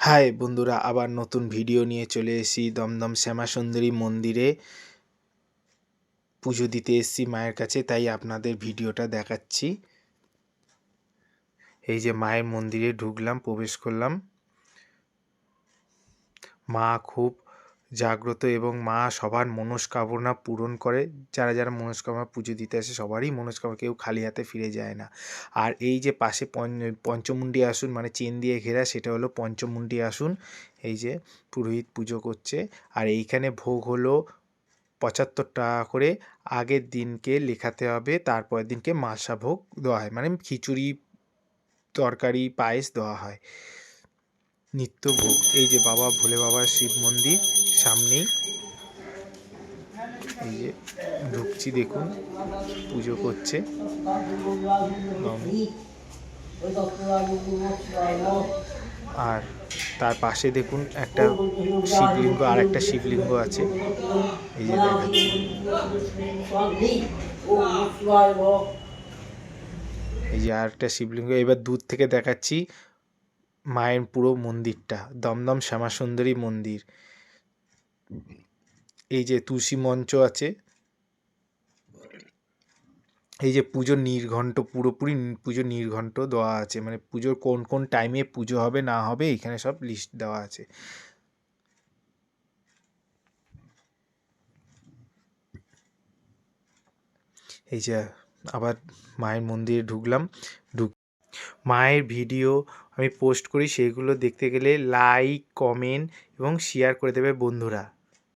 High বন্ধুরা, আবার নতুন ভিডিও নিয়ে চলে এসেছি দমদম শ্যামাসুন্দরী মন্দিরে। পুজো দিতে এসেছি মায়ের কাছে, তাই আপনাদের ভিডিওটা দেখাচ্ছি। এই যে মায়ের মন্দিরে ঢুকলাম, প্রবেশ করলাম। মা খুব জাগ্রত এবং মা সবার মনস্কামনা পূরণ করে। যারা যারা মনস্কামনা পুজো দিতে আসে, সবারই মনস্কামনা কেউ খালি হাতে ফিরে যায় না। আর এই যে পাশে পঞ্চমুণ্ডী আসুন মানে চেন দিয়ে ঘেরা, সেটা হলো পঞ্চমুণ্ডী আসুন। এই যে পুরোহিত পুজো করছে। আর এইখানে ভোগ হলো পঁচাত্তর টাকা করে। আগের দিনকে লেখাতে হবে, তারপরের দিনকে মাসা ভোগ দেওয়া হয়। মানে খিচুড়ি, তরকারি, পায়েস দেওয়া হয়। নিত্য ভোগ। এই যে বাবা, ভোলে বাবার শিব মন্দির। সামনেই। এই যে ঢুকছি দেখুন, পুজো করছে। আর তার পাশে দেখুন একটা শিবলিঙ্গ, আর একটা শিবলিঙ্গ আছে। এই যে দেখাচ্ছি। এই যে আর একটা শিবলিঙ্গ। এবার দূর থেকে দেখাচ্ছি মায়ের পুরো মন্দিরটা। দমদম শ্যামাসুন্দরী মন্দির। এই যে তুলসী মঞ্চ আছে, এই যে পুজোর নির্ঘণ্ট পুরোপুরি পুজোর নির্ঘণ্ট দেওয়া আছে মানে পুজোর কোন কোন টাইমে পুজো হবে, না হবে, এখানে সব লিস্ট দেওয়া আছে। এই যে আবার মায়ের মন্দিরে ঢুকলাম, ঢুক, মায়ের ভিডিও আমি পোস্ট করি, সেগুলো দেখতে গেলে লাইক কমেন্ট এবং শেয়ার করে দেবে বন্ধুরা।